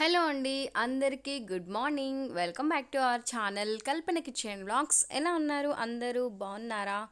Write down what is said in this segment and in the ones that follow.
Hello అండి అందరికీ good morning. Welcome back to our channel Kalpana kitchen vlogs. ఎలా ఉన్నారు? అందరూ బాగున్నారా?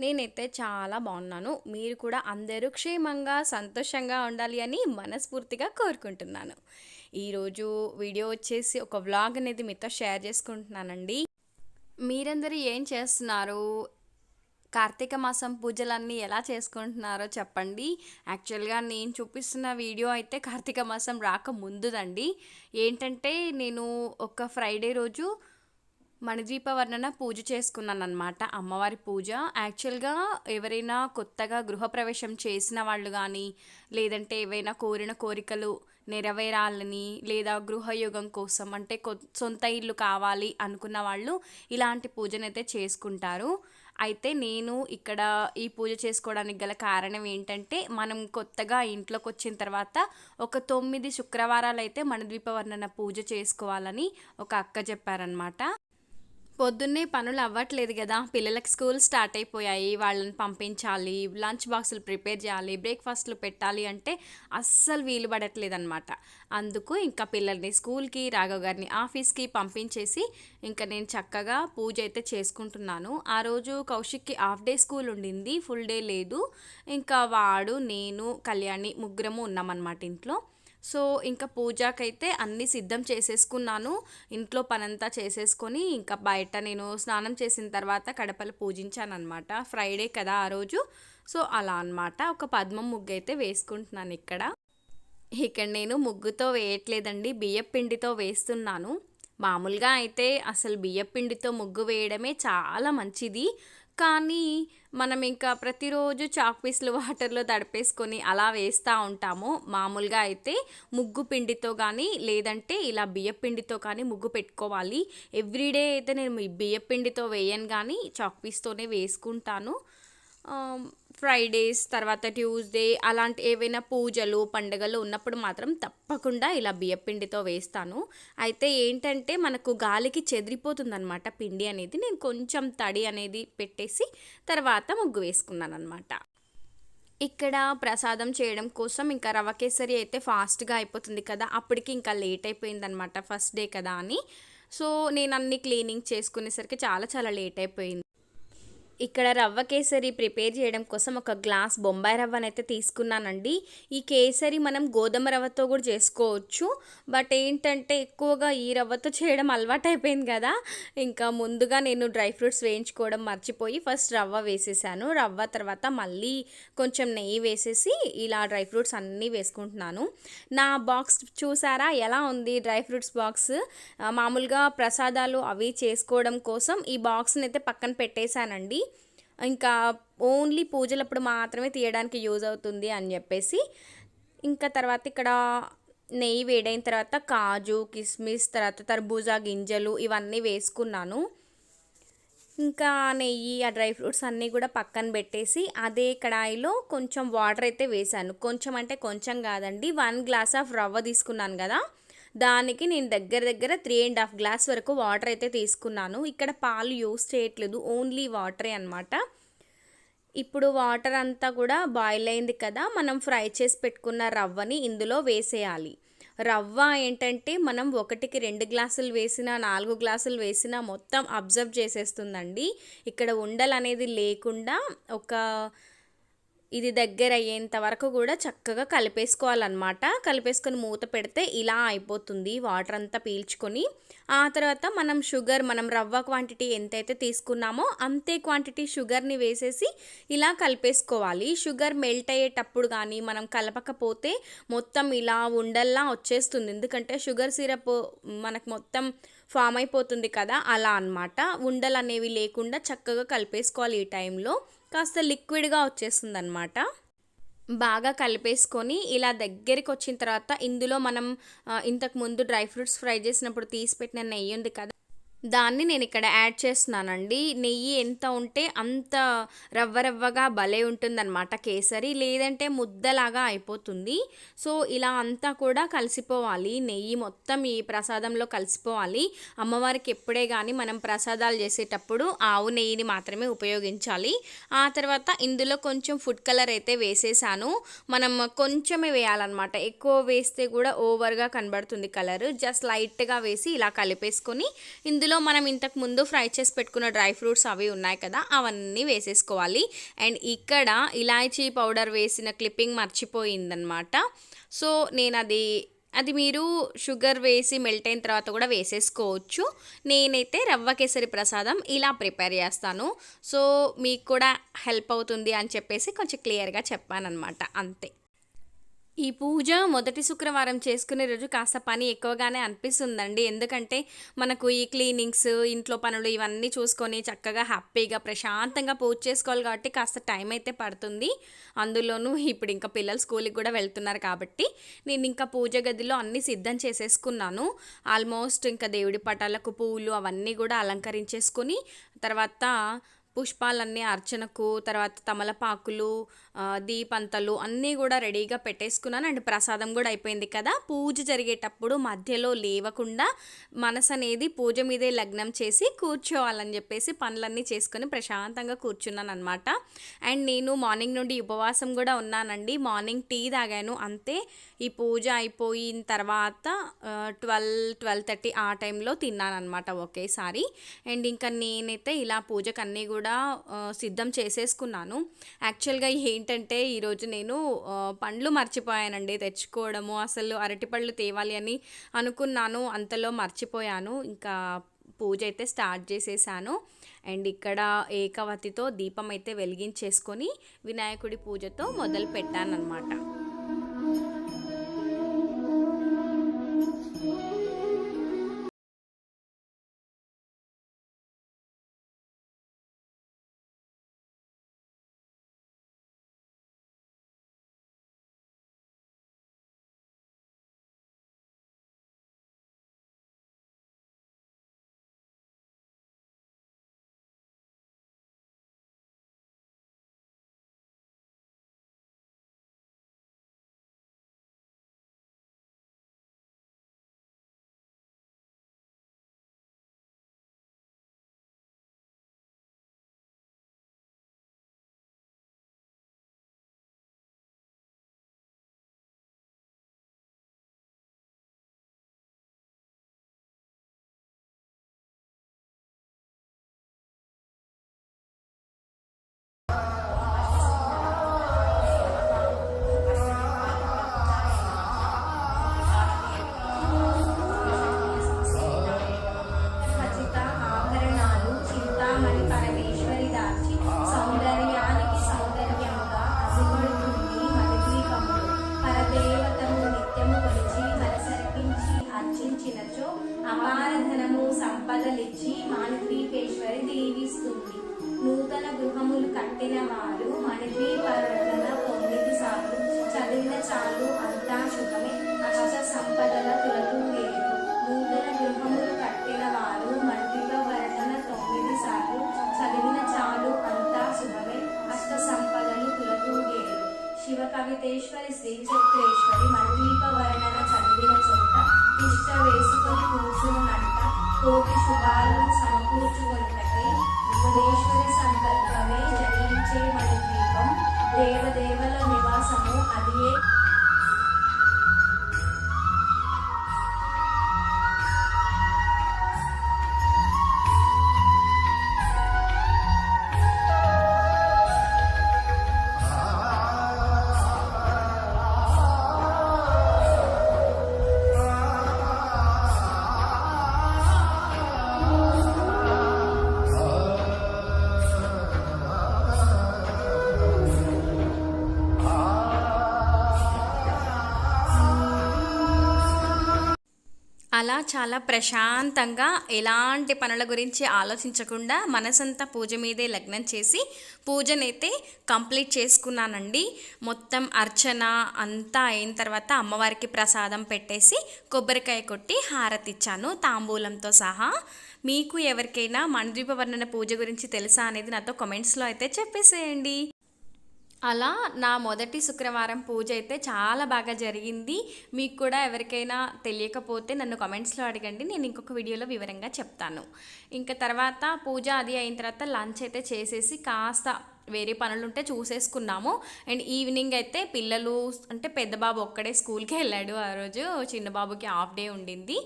నేనైతే చాలా బాగున్నాను. మీరు కూడా అందరూ క్షేమంగా సంతోషంగా ఉండాలి అని మనస్ఫూర్తిగా కోరుకుంటున్నాను. ఈరోజు వీడియో వచ్చేసి ఒక వ్లాగ్ అనేది మీతో షేర్ చేసుకుంటున్నానండి. మీరందరూ ఏం చేస్తున్నారు? కార్తీక మాసం పూజలన్నీ ఎలా చేసుకుంటున్నారో చెప్పండి. యాక్చువల్గా నేను చూపిస్తున్న వీడియో అయితే కార్తీక మాసం రాక ముందుదండి. ఏంటంటే నేను ఒక ఫ్రైడే రోజు మణిద్వీపవర్ణన పూజ చేసుకున్నాను అనమాట అమ్మవారి పూజ. యాక్చువల్గా ఎవరైనా కొత్తగా గృహప్రవేశం చేసిన వాళ్ళు కానీ లేదంటే ఏవైనా కోరిన కోరికలు నెరవేరాలని లేదా గృహయోగం కోసం అంటే కొ సొంత ఇల్లు కావాలి అనుకున్న వాళ్ళు ఇలాంటి పూజనైతే చేసుకుంటారు. అయితే నేను ఇక్కడ ఈ పూజ చేసుకోవడానికి గల కారణం ఏంటంటే మనం కొత్తగా ఇంట్లోకి వచ్చిన తర్వాత ఒక తొమ్మిది శుక్రవారాలు అయితే మన మణద్వీపవర్ణన పూజ చేసుకోవాలని ఒక అక్క చెప్పారనమాట పొద్దున్నే పనులు అవ్వట్లేదు కదా. పిల్లలకు స్కూల్ స్టార్ట్ అయిపోయాయి. వాళ్ళని పంపించాలి. లంచ్ బాక్సులు ప్రిపేర్ చేయాలి. బ్రేక్ఫాస్ట్లు పెట్టాలి అంటే అస్సలు వీలు పడట్లేదు అనమాట అందుకు ఇంకా పిల్లల్ని స్కూల్కి రాఘవ్ గారిని ఆఫీస్కి పంపించేసి ఇంకా నేను చక్కగా పూజ అయితే చేసుకుంటున్నాను. ఆ రోజు కౌశిక్కి హాఫ్ డే స్కూల్ ఉండింది. ఫుల్ డే లేదు. ఇంకా వాడు నేను కళ్యాణి ముగ్గురము ఉన్నామన్నమాట ఇంట్లో. సో ఇంకా పూజకైతే అన్నీ సిద్ధం చేసేసుకున్నాను. ఇంట్లో పనంతా చేసేసుకొని ఇంకా బయట నేను స్నానం చేసిన తర్వాత కడపలు పూజించాను అనమాట ఫ్రైడే కదా ఆ రోజు. సో అలా అనమాట ఒక పద్మం ముగ్గు అయితే వేసుకుంటున్నాను ఇక్కడ. ఇక్కడ నేను ముగ్గుతో వేయట్లేదండి. బియ్యం పిండితో వేస్తున్నాను. మామూలుగా అయితే అసలు బియ్యం పిండితో ముగ్గు వేయడమే చాలా మంచిది. కానీ మనం ఇంకా ప్రతిరోజు చాక్ పీస్లు వాటర్లో తడిపేసుకొని అలా వేస్తూ ఉంటాము. మామూలుగా అయితే ముగ్గు పిండితో కానీ లేదంటే ఇలా బియ్య పిండితో కానీ ముగ్గు పెట్టుకోవాలి. ఎవ్రీడే అయితే నేను బియ్య పిండితో వేయను కానీ చాక్ పీస్తోనే వేసుకుంటాను. ఫ్రైడేస్ తర్వాత ట్యూస్డే అలాంటి ఏవైనా పూజలు పండుగలు ఉన్నప్పుడు మాత్రం తప్పకుండా ఇలా బియ్యపిండితో వేస్తాను. అయితే ఏంటంటే మనకు గాలికి చెదిరిపోతుందనమాట పిండి అనేది. నేను కొంచెం తడి అనేది పెట్టేసి తర్వాత ముగ్గు వేసుకున్నాను అనమాట ఇక్కడ ప్రసాదం చేయడం కోసం ఇంకా రవ కేసరి అయితే ఫాస్ట్గా అయిపోతుంది కదా. అప్పటికి ఇంకా లేట్ అయిపోయిందనమాట ఫస్ట్ డే కదా అని. సో నేను అన్ని క్లీనింగ్ చేసుకునేసరికి చాలా చాలా లేట్ అయిపోయింది. ఇక్కడ రవ్వ కేసరి ప్రిపేర్ చేయడం కోసం ఒక గ్లాస్ బొంబాయి రవ్వనైతే తీసుకున్నానండి. ఈ కేసరి మనం గోధుమ రవ్వతో కూడా చేసుకోవచ్చు. బట్ ఏంటంటే ఎక్కువగా ఈ రవ్వతో చేయడం అలవాటు అయిపోయింది కదా. ఇంకా ముందుగా నేను డ్రై ఫ్రూట్స్ వేయించుకోవడం మర్చిపోయి ఫస్ట్ రవ్వ వేసేసాను. రవ్వ తర్వాత మళ్ళీ కొంచెం నెయ్యి వేసేసి ఇలా డ్రై ఫ్రూట్స్ అన్నీ వేసుకుంటున్నాను. నా బాక్స్ చూసారా? ఎలా ఉంది డ్రై ఫ్రూట్స్ బాక్స్? మామూలుగా ప్రసాదాలు అవి చేసుకోవడం కోసం ఈ బాక్స్ని అయితే పక్కన పెట్టేశానండి. ఇంకా ఓన్లీ పూజలప్పుడు మాత్రమే తీయడానికి యూజ్ అవుతుంది అని చెప్పేసి ఇంకా తర్వాత ఇక్కడ నెయ్యి వేడైన తర్వాత కాజు కిస్మిస్ తర్వాత తర్బూజా గింజలు ఇవన్నీ వేసుకున్నాను. ఇంకా నెయ్యి ఆ డ్రై ఫ్రూట్స్ అన్నీ కూడా పక్కన పెట్టేసి అదే కడాయిలో కొంచెం వాటర్ అయితే వేసాను కొంచెం అంటే కొంచెం కాదండి వన్ గ్లాస్ ఆఫ్ రవ్వ తీసుకున్నాను కదా. దానికి నేను దగ్గర దగ్గర త్రీ అండ్ హాఫ్ గ్లాస్ వరకు వాటర్ అయితే తీసుకున్నాను. ఇక్కడ పాలు యూస్ చేయట్లేదు ఓన్లీ వాటరే అనమాట ఇప్పుడు వాటర్ అంతా కూడా బాయిల్ అయింది కదా మనం ఫ్రై చేసి పెట్టుకున్న రవ్వని ఇందులో వేసేయాలి. రవ్వ ఏంటంటే మనం ఒకటికి రెండు గ్లాసులు వేసినా నాలుగు గ్లాసులు వేసినా మొత్తం అబ్జర్వ్ చేసేస్తుందండి. ఇక్కడ ఉండలు అనేది లేకుండా ఒక ఇది దగ్గర అయ్యేంత వరకు కూడా చక్కగా కలిపేసుకోవాలన్నమాట. కలిపేసుకొని మూత పెడితే ఇలా అయిపోతుంది వాటర్ అంతా పీల్చుకొని. ఆ తర్వాత మనం షుగర్ మనం రవ్వ క్వాంటిటీ ఎంతైతే తీసుకున్నామో అంతే క్వాంటిటీ షుగర్ని వేసేసి ఇలా కలిపేసుకోవాలి. షుగర్ మెల్ట్ అయ్యేటప్పుడు కానీ మనం కలపకపోతే మొత్తం ఇలా ఉండల్లా వచ్చేస్తుంది. ఎందుకంటే షుగర్ సిరప్ మనకు మొత్తం ఫామ్ అయిపోతుంది కదా అలా అనమాట ఉండలు అనేవి లేకుండా చక్కగా కలిపేసుకోవాలి ఈ టైంలో. కాస్త లిక్విడ్గా వచ్చేస్తుంది అనమాట బాగా కలిపేసుకొని ఇలా దగ్గరికి వచ్చిన తర్వాత ఇందులో మనం ఇంతకు ముందు డ్రై ఫ్రూట్స్ ఫ్రై చేసినప్పుడు తీసి పెట్టిన నెయ్యి ఉంది కదా దాన్ని నేను ఇక్కడ యాడ్ చేస్తున్నానండి. నెయ్యి ఎంత ఉంటే అంత రవ్వ రవ్వగా భలే ఉంటుందన్నమాట కేసరి. లేదంటే ముద్దలాగా అయిపోతుంది. సో ఇలా అంతా కూడా కలిసిపోవాలి. నెయ్యి మొత్తం ఈ ప్రసాదంలో కలిసిపోవాలి. అమ్మవారికి ఎప్పుడే కానీ మనం ప్రసాదాలు చేసేటప్పుడు ఆవు నెయ్యిని మాత్రమే ఉపయోగించాలి. ఆ తర్వాత ఇందులో కొంచెం ఫుడ్ కలర్ అయితే వేసేసాను. మనం కొంచెమే వేయాలన్నమాట. ఎక్కువ వేస్తే కూడా ఓవర్గా కనబడుతుంది కలర్. జస్ట్ లైట్గా వేసి ఇలా కలిపేసుకొని ఇందులో మనం ఇంతకు ముందు ఫ్రై చేసి పెట్టుకున్న డ్రై ఫ్రూట్స్ అవి ఉన్నాయి కదా అవన్నీ వేసేసుకోవాలి. అండ్ ఇక్కడ ఇలాచీ పౌడర్ వేసిన క్లిప్పింగ్ మర్చిపోయిందనమాట సో నేను అది అది మీరు షుగర్ వేసి మెల్ట్ అయిన తర్వాత కూడా వేసేసుకోవచ్చు. నేనైతే రవ్వ కేసరి ప్రసాదం ఇలా ప్రిపేర్ చేస్తాను. సో మీకు కూడా హెల్ప్ అవుతుంది అని చెప్పేసి కొంచెం క్లియర్గా చెప్పానమాట అంతే. ఈ పూజ మొదటి శుక్రవారం చేసుకునే రోజు కాస్త పని ఎక్కువగానే అనిపిస్తుందండి. ఎందుకంటే మనకు ఈ క్లీనింగ్స్ ఇంట్లో పనులు ఇవన్నీ చూసుకొని చక్కగా హ్యాపీగా ప్రశాంతంగా పూజ చేసుకోవాలి కాబట్టి కాస్త టైం అయితే పడుతుంది. అందులోనూ ఇప్పుడు ఇంకా పిల్లలు స్కూల్కి కూడా వెళ్తున్నారు కాబట్టి నేను ఇంకా పూజ గదిలో అన్నీ సిద్ధం చేసేసుకున్నాను. ఆల్మోస్ట్ ఇంకా దేవుడి పటాలకు పువ్వులు అవన్నీ కూడా అలంకరించేసుకొని తర్వాత పుష్పాలన్నీ అర్చనకు తర్వాత తమలపాకులు దీపంతలు అన్నీ కూడా రెడీగా పెట్టేసుకున్నాను. అండ్ ప్రసాదం కూడా అయిపోయింది కదా. పూజ జరిగేటప్పుడు మధ్యలో లేవకుండా మనసు అనేది పూజ మీదే లగ్నం చేసి కూర్చోవాలని చెప్పేసి పనులన్నీ చేసుకొని ప్రశాంతంగా కూర్చున్నాను అనమాట అండ్ నేను మార్నింగ్ నుండి ఉపవాసం కూడా ఉన్నానండి. మార్నింగ్ టీ తాగాను అంతే. ఈ పూజ అయిపోయిన తర్వాత ట్వెల్వ్ ట్వెల్వ్ థర్టీ ఆ టైంలో తిన్నాను అనమాట ఒకేసారి. అండ్ ఇంకా నేనైతే ఇలా పూజకు అన్నీ కూడా కూడా సిద్ధం చేసేసుకున్నాను. యాక్చువల్గా ఏంటంటే ఈరోజు నేను పండ్లు మర్చిపోయానండి. తెచ్చుకోవడము అసలు అరటిపళ్ళు తేవాలి అని అనుకున్నాను. అంతలో మర్చిపోయాను. ఇంకా పూజ అయితే స్టార్ట్ చేసేసాను. అండ్ ఇక్కడ ఏకవతితో దీపం అయితే వెలిగించేసుకొని వినాయకుడి పూజతో మొదలు పెట్టాను అలా చాలా ప్రశాంతంగా ఎలాంటి పనుల గురించి ఆలోచించకుండా మనసంతా పూజ మీదే లగ్నం చేసి పూజనైతే కంప్లీట్ చేసుకున్నానండి. మొత్తం అర్చన అంతా అయిన తర్వాత అమ్మవారికి ప్రసాదం పెట్టేసి కొబ్బరికాయ కొట్టి హారతిచ్చాను తాంబూలంతో సహా. మీకు ఎవరికైనా మణిద్వీప వర్ణన పూజ గురించి తెలుసా అనేది నాతో కమెంట్స్లో అయితే చెప్పేసేయండి. అలా నా మొదటి శుక్రవారం పూజ అయితే చాలా బాగా జరిగింది. మీకు కూడా ఎవరికైనా తెలియకపోతే నన్ను కామెంట్స్లో అడగండి. నేను ఇంకొక వీడియోలో వివరంగా చెప్తాను. ఇంకా తర్వాత పూజ అది అయిన తర్వాత లంచ్ అయితే చేసేసి కాస్త వేరే పనులు ఉంటే చూసేసుకున్నాము. అండ్ ఈవినింగ్ అయితే పిల్లలు అంటే పెద్ద బాబు ఒక్కడే స్కూల్కి వెళ్ళాడు ఆ రోజు. చిన్న బాబుకి హాఫ్ డే ఉండింది.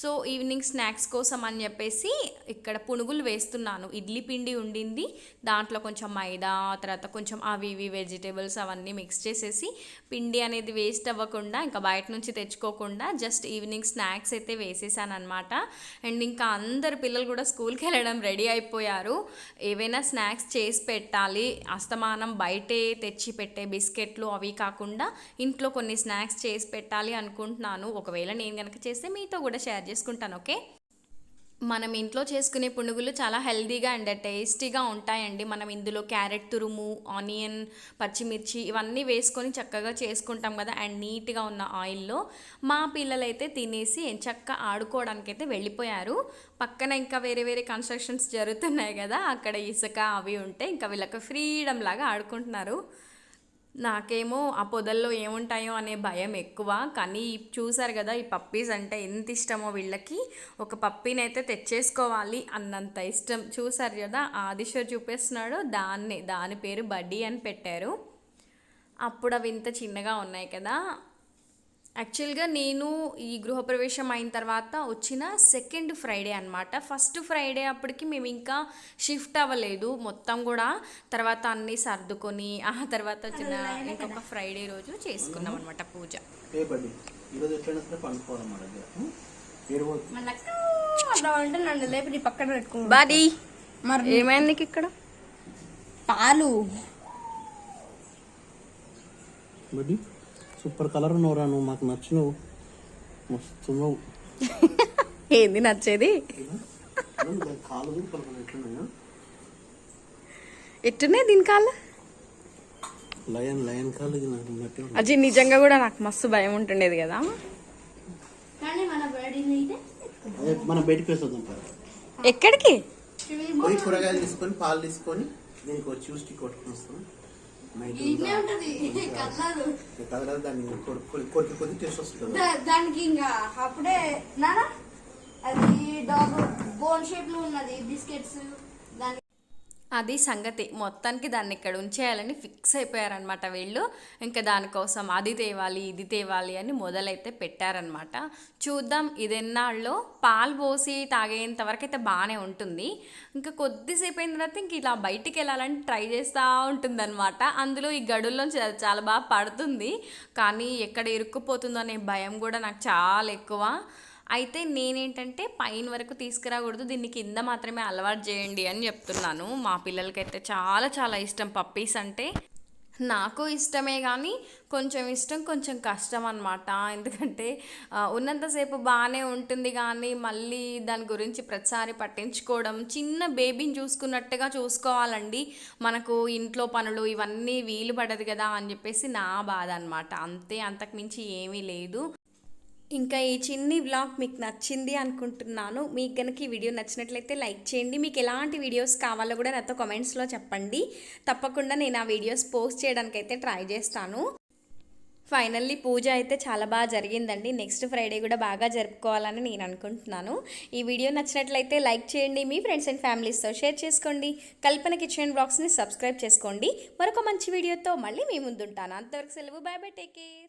సో ఈవినింగ్ స్నాక్స్ కోసం అని చెప్పేసి ఇక్కడ పునుగులు వేస్తున్నాను. ఇడ్లీ పిండి ఉండింది. దాంట్లో కొంచెం మైదా తర్వాత కొంచెం అవి ఇవి వెజిటేబుల్స్ అవన్నీ మిక్స్ చేసేసి పిండి అనేది వేస్ట్ అవ్వకుండా ఇంకా బయట నుంచి తెచ్చుకోకుండా జస్ట్ ఈవినింగ్ స్నాక్స్ అయితే వేసేసాను అనమాట అండ్ ఇంకా అందరు పిల్లలు కూడా స్కూల్కి వెళ్ళడం రెడీ అయిపోయారు. ఏవైనా స్నాక్స్ చేసి పెట్టాలి. అస్తమానం బయటే తెచ్చి పెట్టే బిస్కెట్లు అవి కాకుండా ఇంట్లో కొన్ని స్నాక్స్ చేసి పెట్టాలి అనుకుంటున్నాను. ఒకవేళ నేను కనుక చేస్తే మీతో కూడా షేర్ చేసుకుంటాను ఓకే? మనం ఇంట్లో చేసుకునే పునుగులు చాలా హెల్దీగా అండ్ టేస్టీగా ఉంటాయండి. మనం ఇందులో క్యారెట్ తురుము ఆనియన్ పచ్చిమిర్చి ఇవన్నీ వేసుకొని చక్కగా చేసుకుంటాం కదా. అండ్ నీట్గా ఉన్న ఆయిల్లో మా పిల్లలైతే తినేసి చక్క అయితే వెళ్ళిపోయారు. పక్కన ఇంకా వేరే వేరే కన్స్ట్రక్షన్స్ జరుగుతున్నాయి కదా. అక్కడ ఇసుక అవి ఉంటే ఇంకా వీళ్ళకి ఫ్రీడమ్ లాగా ఆడుకుంటున్నారు. నాకేమో ఆ పొదల్లో ఏముంటాయో అనే భయం ఎక్కువ. కానీ చూసారు కదా ఈ పప్పీస్ అంటే ఎంత ఇష్టమో వీళ్ళకి. ఒక పప్పీని అయితే తెచ్చేసుకోవాలి అన్నంత ఇష్టం. చూసారు కదా ఆదిశ్వర్ చూపిస్తున్నాడు దాన్ని దాని పేరు బడ్డీ అని పెట్టారు. అప్పుడు అవి ఇంత చిన్నగా ఉన్నాయి కదా యాక్చువల్గా నేను ఈ గృహప్రవేశం అయిన తర్వాత వచ్చిన సెకండ్ ఫ్రైడే అనమాట ఫస్ట్ ఫ్రైడే అప్పటికి మేము ఇంకా షిఫ్ట్ అవ్వలేదు. మొత్తం కూడా తర్వాత అన్నీ సర్దుకొని ఆ తర్వాత వచ్చిన ఇంకొక ఫ్రైడే రోజు చేసుకున్నాం అనమాట పూజ. బాడీ? మరి ఏమైంది నీకు ఇక్కడ? పాలు. బడ్డీ సూపర్ కలర్ ఉన్నవరా నువ్వు మాకు నచ్చినవు. మస్తు నువ్వు ఏంది నచ్చేది? ఎట్టునే దీని కాళ్ళ? లయన్ లయన్ ఉంది. అది నిజంగా కూడా నాకు మస్తు భయం ఉంటుండేది కదా. కానీ మన బయటికి. ఎక్కడికి? కూరగాయలు తీసుకొని పాలు తీసుకొని దీనికి వచ్చి చూసి కొట్టుకుని వస్తాం. కదలదు దాన్ని కొరికి కొరికి కొద్ది టేస్ట్ వస్తుంది దా- దానికి ఇంకా అప్పుడే నానా? అది డాగ్ బోన్ షేప్లో ఉన్నది బిస్కెట్స్. అది సంగతి. మొత్తానికి దాన్ని ఇక్కడ ఉంచేయాలని ఫిక్స్ అయిపోయారనమాట వీళ్ళు. ఇంకా దానికోసం అది తేవాలి ఇది తేవాలి అని మొదలైతే పెట్టారనమాట చూద్దాం ఇది ఎన్నాళ్ళలో పాలు పోసి తాగేంత వరకు అయితే బాగానే ఉంటుంది. ఇంకా కొద్దిసేపు అయిన తర్వాత ఇంక ఇలా బయటికి వెళ్ళాలని ట్రై చేస్తూ ఉంటుందన్నమాట. అందులో ఈ గడుల్లోంచి అది చాలా బాగా పడుతుంది. కానీ ఎక్కడ ఇరుక్కుపోతుందో అనే భయం కూడా నాకు చాలా ఎక్కువ. అయితే నేనేంటంటే పైన వరకు తీసుకురాకూడదు దీన్ని కింద మాత్రమే అలవాటు చేయండి అని చెప్తున్నాను. మా పిల్లలకైతే చాలా చాలా ఇష్టం పప్పీస్ అంటే. నాకు ఇష్టమే కానీ కొంచెం ఇష్టం కొంచెం కష్టం అనమాట ఎందుకంటే ఉన్నంతసేపు బాగానే ఉంటుంది కానీ మళ్ళీ దాని గురించి ప్రతిసారి పట్టించుకోవడం చిన్న బేబీని చూసుకున్నట్టుగా చూసుకోవాలండి. మనకు ఇంట్లో పనులు ఇవన్నీ వీలు పడదు కదా అని చెప్పేసి నా బాధ అనమాట అంతే అంతకుమించి ఏమీ లేదు. ఇంకా ఈ చిన్ని వ్లాగ్ మీకు నచ్చింది అనుకుంటున్నాను. మీకు కనుక ఈ వీడియో నచ్చినట్లయితే లైక్ చేయండి. మీకు ఎలాంటి వీడియోస్ కావాలో కూడా నాతో కామెంట్స్లో చెప్పండి. తప్పకుండా నేను ఆ వీడియోస్ పోస్ట్ చేయడానికి అయితే ట్రై చేస్తాను. ఫైనల్లీ పూజ అయితే చాలా బాగా జరిగిందండి. నెక్స్ట్ ఫ్రైడే కూడా బాగా జరుపుకోవాలని నేను అనుకుంటున్నాను. ఈ వీడియో నచ్చినట్లయితే లైక్ చేయండి. మీ ఫ్రెండ్స్ అండ్ ఫ్యామిలీస్తో షేర్ చేసుకోండి. కల్పన కిచెన్ బ్లాగ్స్ని సబ్స్క్రైబ్ చేసుకోండి. మరొక మంచి వీడియోతో మళ్ళీ మీ ముందుంటాను. అంతవరకు సెలవు. Bye bye take care